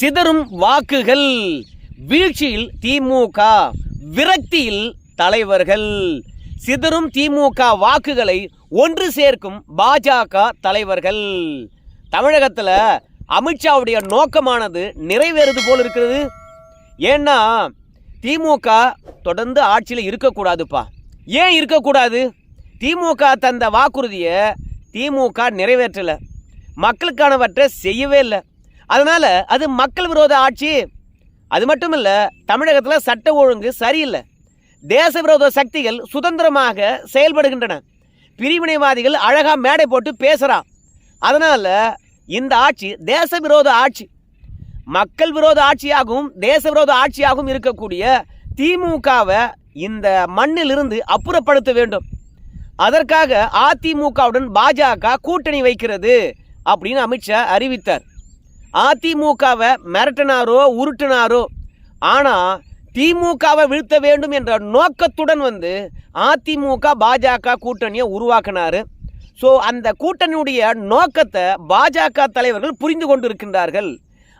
சிதறும் வாக்குகள். வீழ்ச்சியில் திமுக விரக்தியில் தலைவர்கள். சிதறும் திமுக வாக்குகளை ஒன்று சேர்க்கும் பாஜக தலைவர்கள். தமிழகத்தில் அமித்ஷாவுடைய நோக்கமானது நிறைவேறுது போல் இருக்கிறது. ஏன்னா திமுக தொடர்ந்து ஆட்சியில் இருக்கக்கூடாதுப்பா. ஏன் இருக்கக்கூடாது? திமுக தந்த வாக்குறுதியை திமுக நிறைவேற்றலை. மக்களுக்கானவற்றை செய்யவே இல்லை. அதனால் அது மக்கள் விரோத ஆட்சி. அது மட்டும் இல்லை தமிழகத்தில் சட்ட ஒழுங்கு சரியில்லை. தேச விரோத சக்திகள் சுதந்திரமாக செயல்படுகின்றன. பிரிவினைவாதிகள் அழகாக மேடை போட்டு பேசுகிறான் அதனால் இந்த ஆட்சி தேச விரோத ஆட்சி. மக்கள் விரோத ஆட்சியாகவும் தேச விரோத ஆட்சியாகவும் இருக்கக்கூடிய திமுகவை இந்த மண்ணிலிருந்து அப்புறப்படுத்த வேண்டும். அதற்காக அதிமுகவுடன் பாஜக கூட்டணி வைக்கிறது அப்படின்னு அமித்ஷா அறிவித்தார். அதிமுகவை மிரட்டினாரோ உருட்டினாரோ ஆனால் திமுகவை வீழ்த்த வேண்டும் என்ற நோக்கத்துடன் வந்து அதிமுக பாஜக கூட்டணியை உருவாக்கினார். ஸோ அந்த கூட்டணியுடைய நோக்கத்தை பாஜக தலைவர்கள் புரிந்து கொண்டிருக்கின்றார்கள்.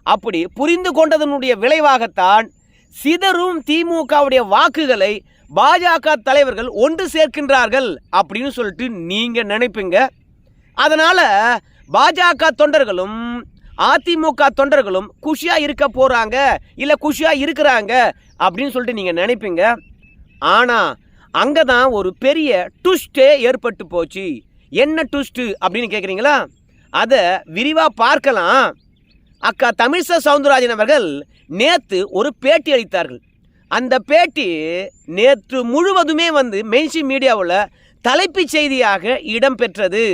அப்படி புரிந்து கொண்டதனுடைய விளைவாகத்தான் சிதறும் திமுகவுடைய வாக்குகளை பாஜக தலைவர்கள் ஒன்று சேர்க்கின்றார்கள் அப்படின்னு சொல்லிட்டு நீங்கள் நினைப்பீங்க. அதனால் பாஜக தொண்டர்களும் அதிமுக தொண்டர்களும் குஷியாக இருக்க போகிறாங்க இல்லை குஷியாக இருக்கிறாங்க அப்படின்னு சொல்லிட்டு நீங்கள் நினைப்பீங்க. ஆனால் அங்கே தான் ஒரு பெரிய ட்விஸ்டே ஏற்பட்டு போச்சு. என்ன ட்விஸ்ட்டு அப்படின்னு கேட்குறீங்களா அதை விரிவாக பார்க்கலாம். அக்கா தமிழிசை சவுந்தரராஜன் அவர்கள் நேற்று ஒரு பேட்டி அளித்தார்கள். அந்த பேட்டி நேற்று முழுவதுமே வந்து மெயின்ஸ்ட்ரீம் மீடியாவில் தலைப்புச் செய்தியாக இடம்பெற்றது.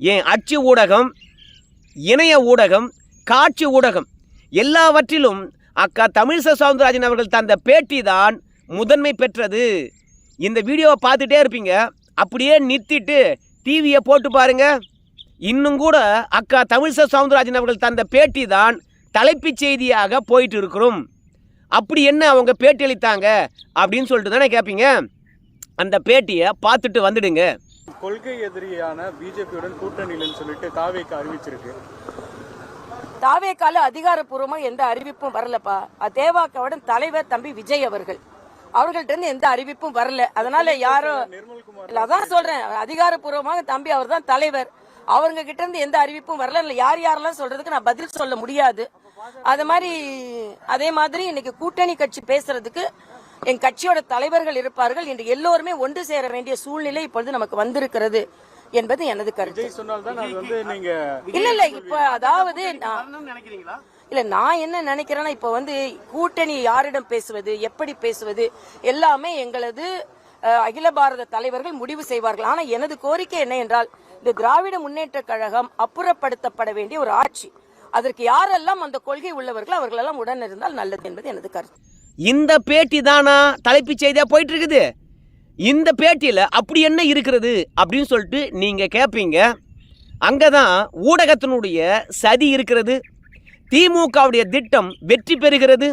ஏன் அச்சு ஊடகம் இணைய ஊடகம் காட்சி ஊடகம் எல்லாவற்றிலும் அக்கா தமிழிசை சவுந்தரராஜன் அவர்கள் தந்த பேட்டி தான் முதன்மை பெற்றது. இந்த வீடியோவை பார்த்துட்டே இருப்பீங்க. அப்படியே நிறுத்திட்டு டிவியை போட்டு பாருங்க. இன்னும் கூட அக்கா தமிழிசை சவுந்தரராஜன் அவர்கள் தந்த பேட்டி தான் தலைப்புச் செய்தியாக போயிட்டு இருக்கிறோம் அப்படி என்ன அவங்க பேட்டி அளித்தாங்க? அப்படின்னு சொல்லிட்டு தானே கேட்பீங்க அந்த பேட்டியை பார்த்துட்டு வந்துடுங்க. கொள்கை எதிரியான பிஜேபியுடன் கூட்டணியில்னு சொல்லிட்டு தாவேக்கு அறிவிச்சிருக்கு. தாவேக்கால அதிகாரப்பூர்வமா எந்த அறிவிப்பும் வரலப்பா. தேவாக்காவுடன் தலைவர் தம்பி விஜய் அவர்கள். அவர்கள்ட்ட இருந்து எந்த அறிவிப்பும் வரல. அதனால யாரும் அதான் சொல்றேன். அதிகாரப்பூர்வமாக தம்பி அவர் தான் தலைவர். அவங்க கிட்ட இருந்து எந்த அறிவிப்பும் வரல. இல்ல யார் யாரெல்லாம் சொல்றதுக்கு நான் பதில் சொல்ல முடியாது. அது மாதிரி அதே மாதிரி இன்னைக்கு கூட்டணி கட்சி பேசுறதுக்கு என் கட்சியோட தலைவர்கள் இருப்பார்கள் என்று எல்லோருமே ஒன்று சேர வேண்டிய சூழ்நிலை இப்பொழுது நமக்கு வந்திருக்கிறது என்பது எனது கருத்து. விஜய் சொன்னால்தான் அது வந்து நீங்க இல்ல இல்ல இப்ப அதாவது இல்ல நான் என்ன நினைக்கிறேன்னா இப்ப வந்து கூட்டணி யாரிடம் பேசுவது எப்படி பேசுவது எல்லாமே எங்களது அகில பாரத தலைவர்கள் முடிவு செய்வார்கள். ஆனா எனது கோரிக்கை என்ன என்றால் இந்த திராவிட முன்னேற்ற கழகம் அப்புறப்படுத்தப்பட வேண்டிய ஒரு ஆட்சி. அதற்கு யாரெல்லாம் அந்த கொள்கை உள்ளவர்கள் அவர்களெல்லாம் உடன் இருந்தால் நல்லது என்பது எனது கருத்து. இந்த பேட்டி தானா தலைப்புச் செய்தியாக போயிட்டு இருக்குது இந்த பேட்டியில் அப்படி என்ன இருக்கிறது அப்படின்னு சொல்லிட்டு நீங்கள் கேட்பீங்க அங்கே தான் ஊடகத்தினுடைய சதி இருக்கிறது. திமுகவுடைய திட்டம் வெற்றி பெறுகிறது.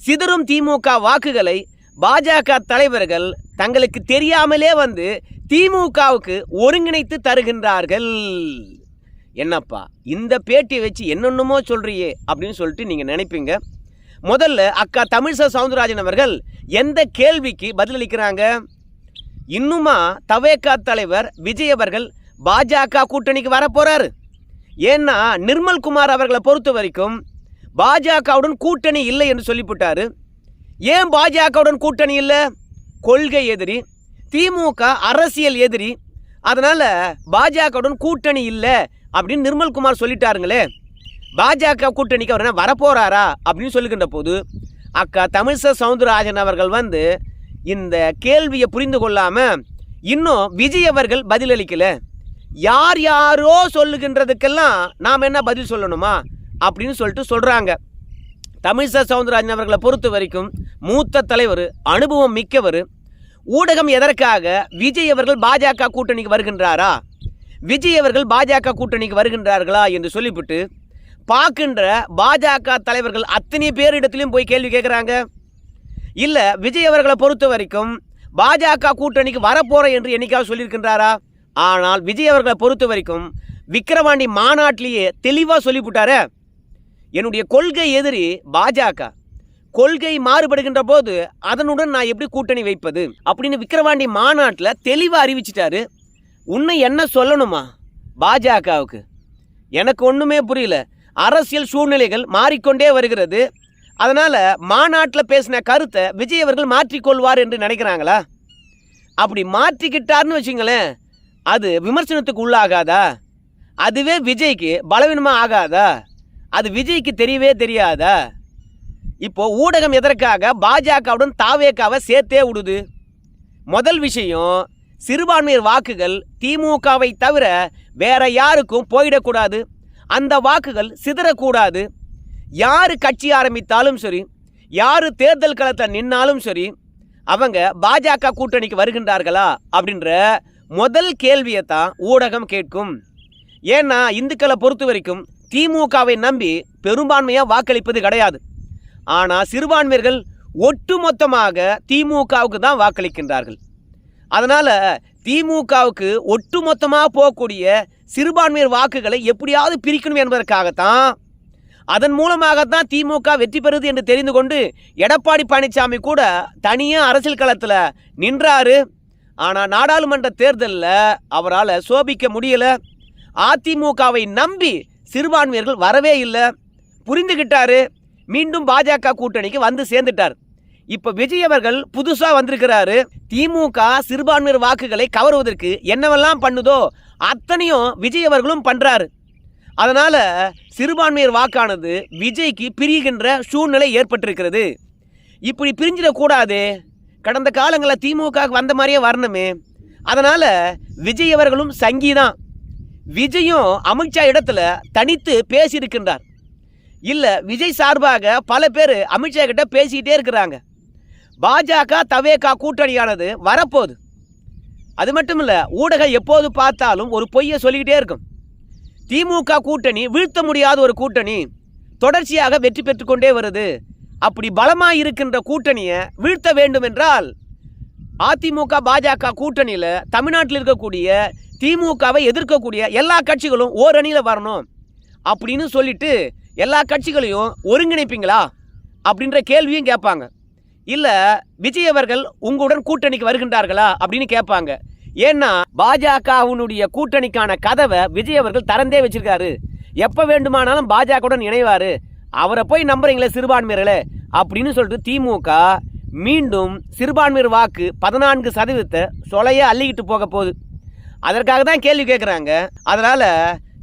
சிதறும் திமுக வாக்குகளை பாஜக தலைவர்கள் தங்களுக்கு தெரியாமலே வந்து திமுகவுக்கு ஒருங்கிணைத்து தருகின்றார்கள். என்னப்பா இந்த பேட்டியை வச்சு என்னென்னமோ சொல்கிறியே அப்படின்னு சொல்லிட்டு நீங்கள் நினைப்பீங்க. முதல்ல அக்கா தமிழிசை சவுந்தரராஜன் அவர்கள் எந்த கேள்விக்கு பதிலளிக்கிறாங்க? இன்னுமா தவேகா தலைவர் விஜய் அவர்கள் பாஜக கூட்டணிக்கு வரப்போறாரு. ஏன்னா நிர்மல்குமார் அவர்களை பொறுத்த வரைக்கும் பாஜகவுடன் கூட்டணி இல்லை என்று சொல்லிவிட்டாரு. ஏன் பாஜகவுடன் கூட்டணி இல்லை? கொள்கை எதிரி திமுக அரசியல் எதிரி அதனால் பாஜகவுடன் கூட்டணி இல்லை அப்படின்னு நிர்மல் குமார் சொல்லிட்டாருங்களே. பாஜக கூட்டணிக்கு அவர் என்ன வரப்போறாரா? அப்படின்னு சொல்லுகின்ற போது அக்கா தமிழிசை சவுந்தரராஜன் அவர்கள் வந்து இந்த கேள்வியை புரிந்து கொள்ளாமல் இன்னும் விஜய் அவர்கள் பதிலளிக்கல யார் யாரோ சொல்லுகின்றதுக்கெல்லாம் நாம் என்ன பதில் சொல்லணுமா? அப்படின்னு சொல்லிட்டு சொல்கிறாங்க தமிழிசை சவுந்தரராஜன் அவர்களை பொறுத்த வரைக்கும் மூத்த தலைவர் அனுபவம் மிக்கவர். ஊடகம் எதற்காக விஜய் அவர்கள் பாஜக கூட்டணிக்கு வருகின்றாரா? விஜய் அவர்கள் பாஜக கூட்டணிக்கு வருகின்றார்களா என்று சொல்லிவிட்டு பார்க்கின்ற பாஜக தலைவர்கள் அத்தனை பேரிடத்திலும் போய் கேள்வி கேட்குறாங்க இல்லை விஜய் அவர்களை பொறுத்த வரைக்கும் பாஜக கூட்டணிக்கு வரப்போகிறேன் என்று என்னைக்காவது சொல்லியிருக்கின்றாரா? ஆனால் விஜய் அவர்களை பொறுத்த வரைக்கும் விக்கிரவாண்டி மாநாட்டிலேயே தெளிவாக சொல்லிவிட்டாரே. என்னுடைய கொள்கை எதிரி பாஜக. கொள்கை மாறுபடுகின்ற போது அதனுடன் நான் எப்படி கூட்டணி வைப்பது? அப்படின்னு விக்கிரவாண்டி மாநாட்டில் தெளிவாக அறிவிச்சிட்டாரு. உன்னை என்ன சொல்லணுமா பாஜகவுக்கு? எனக்கு ஒன்றுமே புரியல. அரசியல் சூழ்நிலைகள் மாறிக்கொண்டே வருகிறது. அதனால் மாநாட்டில் பேசின கருத்தை விஜய் அவர்கள் மாற்றிக்கொள்வார் என்று நினைக்கிறாங்களா? அப்படி மாற்றிக்கிட்டார்னு வச்சுங்களேன் அது விமர்சனத்துக்கு உள்ளாகாதா? அதுவே விஜய்க்கு பலவீனமாக ஆகாதா? அது விஜய்க்கு தெரியவே தெரியாதா? இப்போ ஊடகம் எதற்காக பாஜகவுடன் தாவேக்காவை சேர்த்தே விடுது? முதல் விஷயம் சிறுபான்மையர் வாக்குகள் திமுகவை தவிர வேற யாருக்கும் போயிடக்கூடாது. அந்த வாக்குகள் சிதறக்கூடாது. யார் கட்சி ஆரம்பித்தாலும் சரி யார் தேர்தல் களத்தில் நின்னாலும் சரி அவங்க பாஜக கூட்டணிக்கு வருகின்றார்களா அப்படின்ற முதல் கேள்வியை தான் ஊடகம் கேட்கும். ஏன்னா இந்துக்களை பொறுத்த வரைக்கும் திமுகவை நம்பி பெரும்பான்மையாக வாக்களிப்பது கிடையாது. ஆனால் சிறுபான்மையர்கள் ஒட்டுமொத்தமாக திமுகவுக்கு தான் வாக்களிக்கின்றார்கள். அதனால் திமுகவுக்கு ஒட்டுமொத்தமாக போகக்கூடிய சிறுபான்மையர் வாக்குகளை எப்படியாவது பிரிக்கணும் என்பதற்காகத்தான் அதன் மூலமாகத்தான் திமுக வெற்றி பெறுது என்று தெரிந்து கொண்டு எடப்பாடி பழனிசாமி கூட தனியாக அரசியல் களத்தில் நின்றாரு. ஆனால் நாடாளுமன்ற தேர்தலில் அவரால் சோபிக்க முடியலை. அதிமுகவை நம்பி சிறுபான்மையர்கள் வரவே இல்லை. புரிந்துகிட்டாரு. மீண்டும் பாஜக கூட்டணிக்கு வந்து சேர்ந்துட்டார். இப்ப விஜய் அவர்கள் புதுசா வந்திருக்கிறாரு. திமுக சிறுபான்மையர் வாக்குகளை கவருவதற்கு என்னவெல்லாம் பண்ணுதோ அத்தனையும் விஜய் அவர்களும் பண்றாரு. அதனால சிறுபான்மையர் வாக்கானது விஜய்க்கு பிரிகின்ற சூழ்நிலை ஏற்பட்டிருக்கிறது. இப்படி பிரிஞ்சிடக்கூடாது. கடந்த காலங்களில் திமுக வந்த மாதிரியே வரணுமே. அதனால் விஜய் அவர்களும் சங்கி தான் விஜயும் அமித்ஷா இடத்துல தனித்து பேசியிருக்கின்றார். இல்லை விஜய் சார்பாக பல பேர் அமித்ஷா கிட்ட பேசிக்கிட்டே இருக்கிறாங்க. பாஜக தவேகா கூட்டணியானது வரப்போகுது. அது மட்டும் இல்லை ஊடகம் எப்போது பார்த்தாலும் ஒரு பொய்யை சொல்லிக்கிட்டே இருக்கும். திமுக கூட்டணி வீழ்த்த முடியாத ஒரு கூட்டணி தொடர்ச்சியாக வெற்றி பெற்றுக்கொண்டே வருது. அப்படி பலமாக இருக்கின்ற கூட்டணியை வீழ்த்த வேண்டும் என்றால் அதிமுக பாஜக கூட்டணியில் தமிழ்நாட்டில் இருக்கக்கூடிய திமுகவை எதிர்க்கக்கூடிய எல்லா கட்சிகளும் ஓரணியில் வரணும் அப்படின்னு சொல்லிட்டு எல்லா கட்சிகளையும் ஒருங்கிணைப்பீங்களா? அப்படின்ற கேள்வியும் கேட்பாங்க. இல்லை விஜய் அவர்கள் உங்களுடன் கூட்டணிக்கு வருகின்றார்களா அப்படின்னு கேட்பாங்க. ஏன்னா பாஜகவுனுடைய கூட்டணிக்கான கதவை விஜய் அவர்கள் திறந்தே வச்சிருக்காரு. எப்போ வேண்டுமானாலும் பாஜகவுடன் இணைவார். அவரை போய் நம்புறீங்களே சிறுபான்மையர்களே அப்படின்னு சொல்லிட்டு திமுக மீண்டும் சிறுபான்மையர் வாக்கு பதினான்கு சதவீதத்தை சொலைய அள்ளிக்கிட்டு போக போகுது. அதற்காக தான் கேள்வி கேட்குறாங்க. அதனால்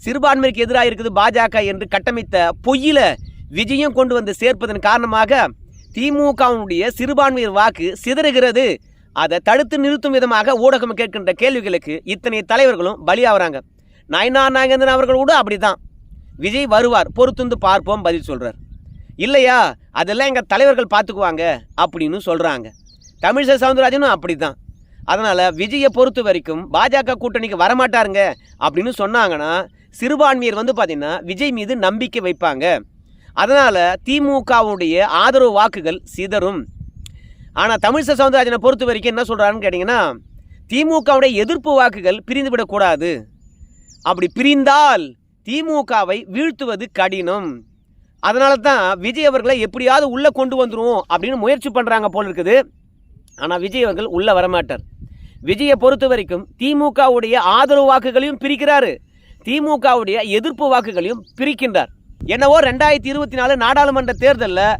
சிறுபான்மைக்கு எதிராக இருக்குது பாஜக என்று கட்டமைத்த பொய்யில விஜயம் கொண்டு வந்து சேர்ப்பதன் காரணமாக திமுகவினுடைய சிறுபான்மையர் வாக்கு சிதறுகிறது. அதை தடுத்து நிறுத்தும் விதமாக ஊடகம் கேட்கின்ற கேள்விகளுக்கு இத்தனை தலைவர்களும் பலியாகிறாங்க நயனா நாகேந்திரன் அவர்கள் கூட அப்படிதான் விஜய் வருவார் பொறுத்துந்து பார்ப்போம் பதில் சொல்றார். இல்லையா அதெல்லாம் எங்கள் தலைவர்கள் பார்த்துக்குவாங்க அப்படின்னு சொல்கிறாங்க தமிழிசை சவுந்தரராஜனும் அப்படி தான் அதனால் விஜயை பொறுத்த வரைக்கும் பாஜக கூட்டணிக்கு வரமாட்டாருங்க அப்படின்னு சொன்னாங்கன்னா சிறுபான்மையர் வந்து பார்த்திங்கன்னா விஜய் மீது நம்பிக்கை வைப்பாங்க. அதனால் திமுகவுடைய ஆதரவு வாக்குகள் சிதறும். ஆனால் தமிழிசை சவுந்தரராஜனை பொறுத்த வரைக்கும் என்ன சொல்கிறாருன்னு கேட்டிங்கன்னா திமுகவுடைய எதிர்ப்பு வாக்குகள் பிரிந்துவிடக்கூடாது அப்படி பிரிந்தால் திமுகவை வீழ்த்துவது கடினம். அதனால தான் விஜய் அவர்களை எப்படியாவது உள்ளே கொண்டு வந்துருவோம் அப்படின்னு முயற்சி பண்ணுறாங்க போல் இருக்குது. ஆனால் விஜய் அவர்கள் உள்ளே வரமாட்டார். விஜயை பொறுத்த வரைக்கும் திமுகவுடைய ஆதரவு வாக்குகளையும் பிரிக்கிறாரு. திமுகவுடைய எதிர்ப்பு வாக்குகளையும் பிரிக்கின்றார். என்னவோ ரெண்டாயிரத்தி இருபத்தி நாலு நாடாளுமன்ற தேர்தலில்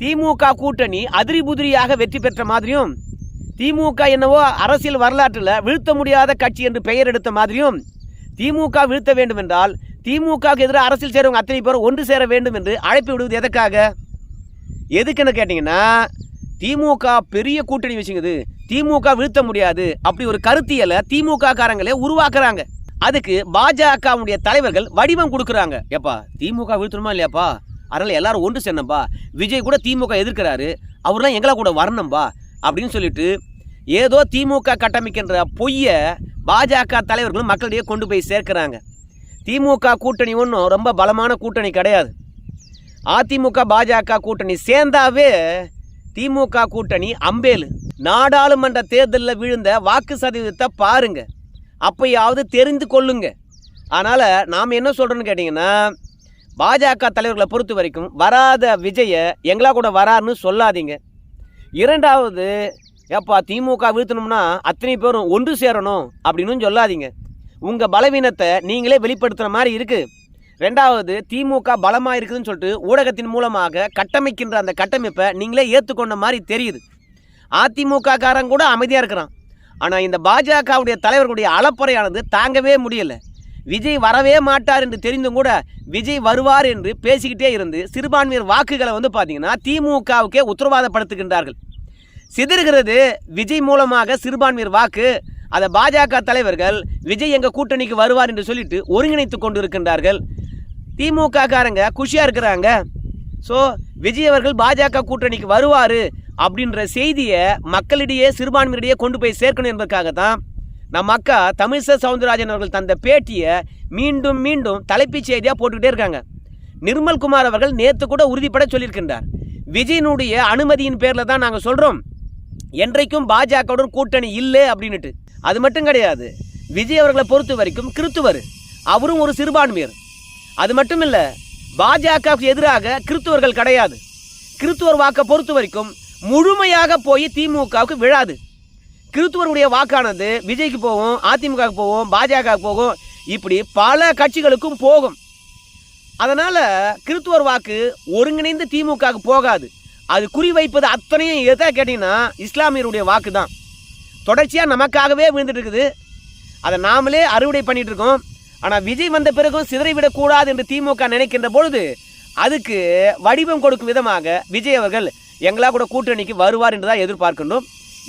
திமுக கூட்டணி அதிரி புதிரியாக வெற்றி பெற்ற மாதிரியும் திமுக என்னவோ அரசியல் வரலாற்றில் வீழ்த்த முடியாத கட்சி என்று பெயர் எடுத்த மாதிரியும் திமுக வீழ்த்த வேண்டும் என்றால் திமுகவுக்கு எதிராக அரசியல் சேரவங்க அத்தனை பேரும் ஒன்று சேர வேண்டும் என்று அழைப்பு விடுவது எதற்காக? எதுக்குன்னு கேட்டிங்கன்னா திமுக பெரிய கூட்டணி வச்சுங்குது திமுக வீழ்த்த முடியாது. அப்படி ஒரு கருத்தியலை திமுக காரங்களே உருவாக்குறாங்க. அதுக்கு பாஜகவுடைய தலைவர்கள் வடிவம் கொடுக்குறாங்க. ஏப்பா திமுக வீழ்த்தணுமா இல்லையாப்பா? அதனால் எல்லாரும் ஒன்று சேரணும்பா. விஜய் கூட திமுக எதிர்க்கிறாரு. அவர்லாம் எங்களை கூட வரணும்பா அப்படின்னு சொல்லிட்டு ஏதோ திமுக கட்டமைக்கின்ற பொய்யை பாஜக தலைவர்களும் மக்களிடையே கொண்டு போய் சேர்க்கிறாங்க. திமுக கூட்டணி ஒன்றும் ரொம்ப பலமான கூட்டணி கிடையாது. அதிமுக பாஜக கூட்டணி சேர்ந்தாவே திமுக கூட்டணி அம்பேலு. நாடாளுமன்ற தேர்தலில் விழுந்த வாக்கு சதவீதத்தை பாருங்கள் அப்பயாவது தெரிந்து கொள்ளுங்க. அதனால் நாம் என்ன சொல்கிறோன்னு கேட்டிங்கன்னா பாஜக தலைவர்களை பொறுத்த வரைக்கும் வராத விஜயை எங்களா கூட வராருன்னு சொல்லாதீங்க. இரண்டாவது ஏப்பா திமுக வீழ்த்தணும்னா அத்தனை பேரும் ஒன்று சேரணும் அப்படின்னு சொல்லாதீங்க. உங்கள் பலவீனத்தை நீங்களே வெளிப்படுத்துகிற மாதிரி இருக்குது ரெண்டாவது திமுக பலமாக இருக்குதுன்னு சொல்லிட்டு ஊடகத்தின் மூலமாக கட்டமைக்கின்ற அந்த கட்டமைப்பை நீங்களே ஏற்றுக்கொண்ட மாதிரி தெரியுது. அதிமுக காரன் கூட அமைதியாக இருக்கிறான். ஆனால் இந்த பாஜகவுடைய தலைவர்களுடைய அலப்பறையானது தாங்கவே முடியலை. விஜய் வரவே மாட்டார் என்று தெரிந்தும் கூட விஜய் வருவார் என்று பேசிக்கிட்டே இருந்து சிறுபான்மையர் வாக்குகளை வந்து பார்த்தீங்கன்னா திமுகவுக்கே உத்தரவாதப்படுத்துகின்றார்கள். சிதறுகிறது விஜய் மூலமாக சிறுபான்மையர் வாக்கு. அதை பாஜக தலைவர்கள் விஜய் எங்கள் கூட்டணிக்கு வருவார் என்று சொல்லிட்டு ஒருங்கிணைத்து கொண்டு இருக்கின்றார்கள் திமுக காரங்க குஷியாக இருக்கிறாங்க. ஸோ விஜய் அவர்கள் பாஜக கூட்டணிக்கு வருவார். அப்படின்ற செய்தியை மக்களிடையே சிறுபான்மையிடையே கொண்டு போய் சேர்க்கணும் என்பதற்காக தான் நம்ம அக்கா தமிழிசை சவுந்தரராஜன் அவர்கள் தந்த பேட்டியை மீண்டும் மீண்டும் தலைப்புச் செய்தியாக போட்டுக்கிட்டே இருக்காங்க. நிர்மல்குமார் அவர்கள் நேற்று கூட உறுதிப்பட சொல்லியிருக்கின்றார். விஜயனுடைய அனுமதியின் பேரில் தான் நாங்கள் சொல்கிறோம் என்றைக்கும் பாஜகவுடன் கூட்டணி இல்லை அப்படின்னுட்டு. அது மட்டும் கிடையாது. விஜய் அவர்களை பொறுத்த வரைக்கும் கிறித்துவர். அவரும் ஒரு சிறுபான்மையர். அது மட்டும் இல்லை பாஜகவுக்கு எதிராக கிறித்துவர்கள் கிடையாது. கிறித்துவர் வாக்கை பொறுத்த வரைக்கும் முழுமையாக போய் திமுகவுக்கு விழாது. கிறித்துவருடைய வாக்கானது விஜய்க்கு போகும் அதிமுகவுக்கு போகும் பாஜகவுக்கு போகும் இப்படி பல கட்சிகளுக்கும் போகும். அதனால் கிறித்துவர் வாக்கு ஒருங்கிணைந்து திமுகவுக்கு போகாது. அது குறிவைப்பது அத்தனையும் எதை கேட்டிங்கன்னா இஸ்லாமியருடைய வாக்கு தான் தொடர்ச்சியாக நமக்காகவே விழுந்துட்டு இருக்குது அதை நாமளே அறுவடை பண்ணிட்டு இருக்கோம் ஆனால் விஜய் வந்த பிறகும் சிதறிவிடக்கூடாது என்று திமுக நினைக்கின்ற பொழுது அதுக்கு வடிவம் கொடுக்கும் விதமாக விஜய் அவர்கள் எங்களா கூட கூட்டணிக்கு வருவார் என்று தான் எதிர்பார்க்கணும்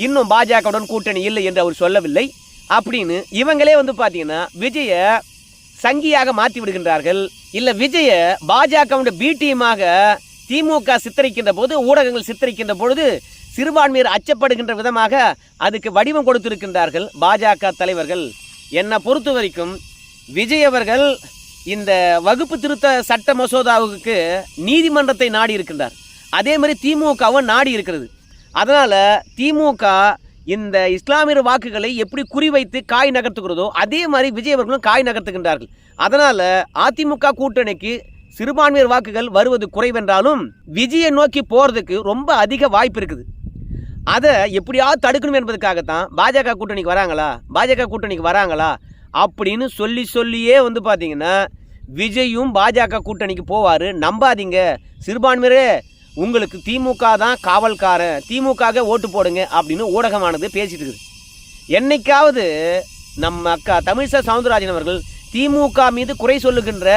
இன்னும் பாஜகவுடன் கூட்டணி இல்லை என்று அவர் சொல்லவில்லை. அப்படின்னு இவங்களே வந்து பார்த்தீங்கன்னா விஜயை சங்கியாக மாற்றி விடுகின்றார்கள். இல்லை விஜயை பாஜகவுடைய பி டீமாக திமுக சித்தரிக்கின்ற போது ஊடகங்கள் சித்தரிக்கின்ற பொழுது சிறுபான்மையர் அச்சப்படுகின்ற விதமாக அதுக்கு வடிவம் கொடுத்திருக்கின்றார்கள் பாஜக தலைவர்கள். என்னை பொறுத்த வரைக்கும் விஜய் அவர்கள் இந்த வகுப்பு திருத்த சட்ட மசோதாவுக்கு நீதிமன்றத்தை நாடி இருக்கின்றார். அதே மாதிரி திமுகவும் நாடி இருக்கிறது. அதனால் திமுக இந்த இஸ்லாமியர் வாக்குகளை எப்படி குறிவைத்து காய் நகர்த்துகிறதோ அதே மாதிரி விஜய் அவர்களும் காய் நகர்த்துகின்றார்கள். அதனால் அதிமுக கூட்டணிக்கு சிறுபான்மையர் வாக்குகள் வருவது குறைவென்றாலும் விஜயை நோக்கி போகிறதுக்கு ரொம்ப அதிக வாய்ப்பு இருக்குது. அதை எப்படியாவது தடுக்கணும் என்பதுக்காகத்தான் பாஜக கூட்டணிக்கு வராங்களா? பாஜக கூட்டணிக்கு வராங்களா? அப்படின்னு சொல்லி சொல்லியே வந்து பார்த்தீங்கன்னா விஜயும் பாஜக கூட்டணிக்கு போவார். நம்பாதீங்க. சிறுபான்மையரே உங்களுக்கு திமுக தான் காவல்காரன் திமுக ஓட்டு போடுங்க அப்படின்னு ஊடகமானது பேசிட்டு இருக்குது. என்னைக்காவது நம்ம அக்கா தமிழிசை சவுந்தரராஜன் அவர்கள் திமுக மீது குறை சொல்லுகின்ற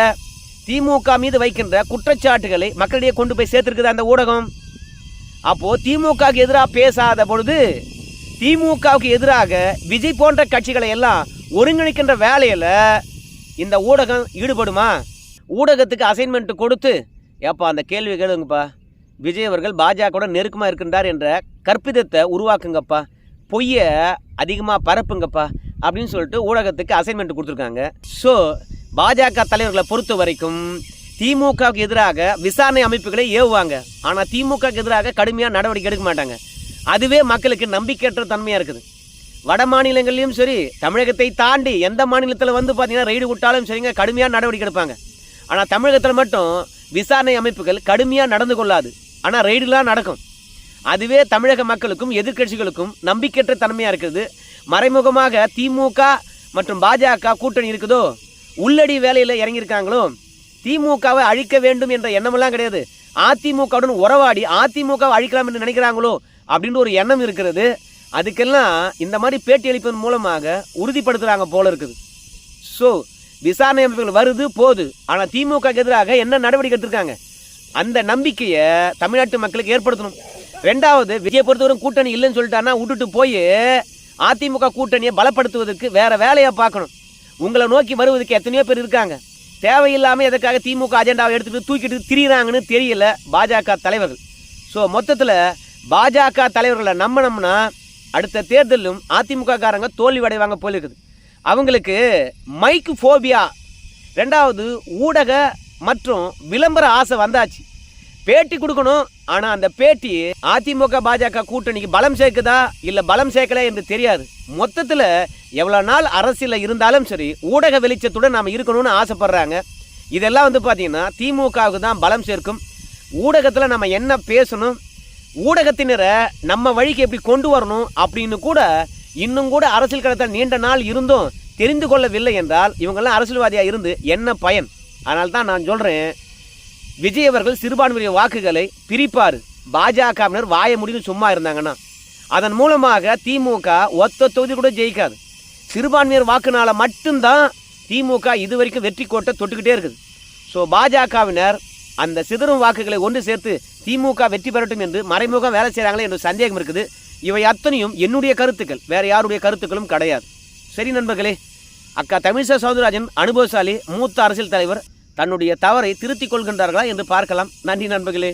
திமுக மீது வைக்கின்ற குற்றச்சாட்டுகளை மக்களிடையே கொண்டு போய் சேர்த்திருக்குது அந்த ஊடகம்? அப்போது திமுகவுக்கு எதிராக பேசாத பொழுது திமுகவுக்கு எதிராக விஜய் போன்ற கட்சிகளை எல்லாம் ஒருங்கிணைக்கின்ற வேலையில் இந்த ஊடகம் ஈடுபடுமா? ஊடகத்துக்கு அசைன்மெண்ட் கொடுத்து ஏப்பா அந்த கேள்வி கேளுங்கப்பா. விஜய் அவர்கள் பாஜகவோட நெருக்கமாக இருக்கின்றார் என்ற கற்பிதத்தை உருவாக்குங்கப்பா. பொய்யை அதிகமாக பரப்புங்கப்பா அப்படின்னு சொல்லிட்டு ஊடகத்துக்கு அசைன்மெண்ட் கொடுத்துருக்காங்க. ஸோ பாஜக தலைவர்களை பொறுத்த வரைக்கும் திமுகவுக்கு எதிராக விசாரணை அமைப்புகளை ஏவுவாங்க. ஆனால் திமுகவுக்கு எதிராக கடுமையாக நடவடிக்கை எடுக்க மாட்டாங்க. அதுவே மக்களுக்கு நம்பிக்கையற்ற தன்மையாக இருக்குது. வட மாநிலங்கள்லையும் சரி தமிழகத்தை தாண்டி எந்த மாநிலத்தில் வந்து பார்த்தீங்கன்னா ரெய்டு விட்டாலும் சரிங்க கடுமையாக நடவடிக்கை எடுப்பாங்க. ஆனால் தமிழகத்தில் மட்டும் விசாரணை அமைப்புகள் கடுமையாக நடந்து கொள்ளாது. ஆனால் ரெய்டுலாம் நடக்கும். அதுவே தமிழக மக்களுக்கும் எதிர்க்கட்சிகளுக்கும் நம்பிக்கையற்ற தன்மையாக இருக்குது. மறைமுகமாக திமுக மற்றும் பாஜக கூட்டணி இருக்குதோ? உள்ளடி வேலையில் இறங்கியிருக்காங்களோ? திமுகவை அழிக்க வேண்டும் என்ற எண்ணமெல்லாம் கிடையாது. அதிமுகவுடன் உறவாடி அதிமுகவை அழிக்கலாம் என்று நினைக்கிறாங்களோ? அப்படின்ற ஒரு எண்ணம் இருக்கிறது. அதுக்கெல்லாம் இந்த மாதிரி பேட்டி அளிப்பதன் மூலமாக உறுதிப்படுத்துகிறாங்க போல இருக்குது. ஸோ விசாரணை அமைப்புகள் வருது போகுது. ஆனால் திமுக எதிராக என்ன நடவடிக்கை எடுத்திருக்காங்க? அந்த நம்பிக்கையை தமிழ்நாட்டு மக்களுக்கு ஏற்படுத்தணும். ரெண்டாவது விஜய பொறுத்தவரை கூட்டணி இல்லைன்னு சொல்லிட்டான்னா விட்டுட்டு போய் அதிமுக கூட்டணியை பலப்படுத்துவதற்கு வேற வேலையை பார்க்கணும். உங்களை நோக்கி வருவதற்கு எத்தனையோ பேர் இருக்காங்க. தேவையில்லாமல் எதற்காக திமுக அஜெண்டாவை எடுத்துகிட்டு தூக்கிட்டு திரியிறாங்கன்னு தெரியல பாஜக தலைவர்கள். ஸோ மொத்தத்தில் பாஜக தலைவர்களை நம்பினோம்னா அடுத்த தேர்தலும் அதிமுக காரங்க தோல்வி அடைவாங்க போல இருக்குது அவங்களுக்கு மைக்கு ஃபோபியா. ரெண்டாவது ஊடக மற்றும் விளம்பர ஆசை வந்தாச்சு. பேட்டி கொடுக்கணும் ஆனால் அந்த பேட்டி அதிமுக பாஜக கூட்டணிக்கு பலம் சேர்க்குதா இல்லை பலம் சேர்க்கல என்று தெரியாது. மொத்தத்தில் எவ்வளோ நாள் அரசியலில் இருந்தாலும் சரி ஊடக வெளிச்சத்துடன் நாம் இருக்கணும்னு ஆசைப்படுறாங்க. இதெல்லாம் வந்து பார்த்திங்கன்னா திமுகவுக்கு தான் பலம் சேர்க்கும். ஊடகத்தில் நம்ம என்ன பேசணும் ஊடகத்தினரை நம்ம வழிக்கு எப்படி கொண்டு வரணும் அப்படின்னு கூட இன்னும் கூட அரசியல் களத்தில் நீண்ட நாள் இருந்தும் தெரிந்து கொள்ளவில்லை என்றால் இவங்கெல்லாம் அரசியல்வாதியாக இருந்து என்ன பயன்? அதனால தான் நான் சொல்கிறேன் விஜய் அவர்கள் சிறுபான்மையினர் வாக்குகளை பிரிப்பார். பாஜகவினர் வாய முடிந்து சும்மா இருந்தாங்கன்னா அதன் மூலமாக திமுக ஒத்த தொகுதி கூட ஜெயிக்காது. சிறுபான்மையர் வாக்குனால் மட்டும்தான் திமுக இதுவரைக்கும் வெற்றி கோட்டை தொட்டுக்கிட்டே இருக்குது. ஸோ பாஜகவினர் அந்த சிதறும் வாக்குகளை ஒன்று சேர்த்து திமுக வெற்றி பெறட்டும் என்று மறைமுகம் வேலை செய்கிறாங்களே என்று சந்தேகம் இருக்குது. இவை அத்தனையும் என்னுடைய கருத்துக்கள் வேறு யாருடைய கருத்துக்களும் கிடையாது. சரி நண்பர்களே அக்கா தமிழிசை சவுந்தரராஜன் அனுபவசாலி மூத்த அரசியல் தலைவர் தன்னுடைய தவறை திருத்திக் கொள்கின்றார்களா என்று பார்க்கலாம். நன்றி நண்பர்களே.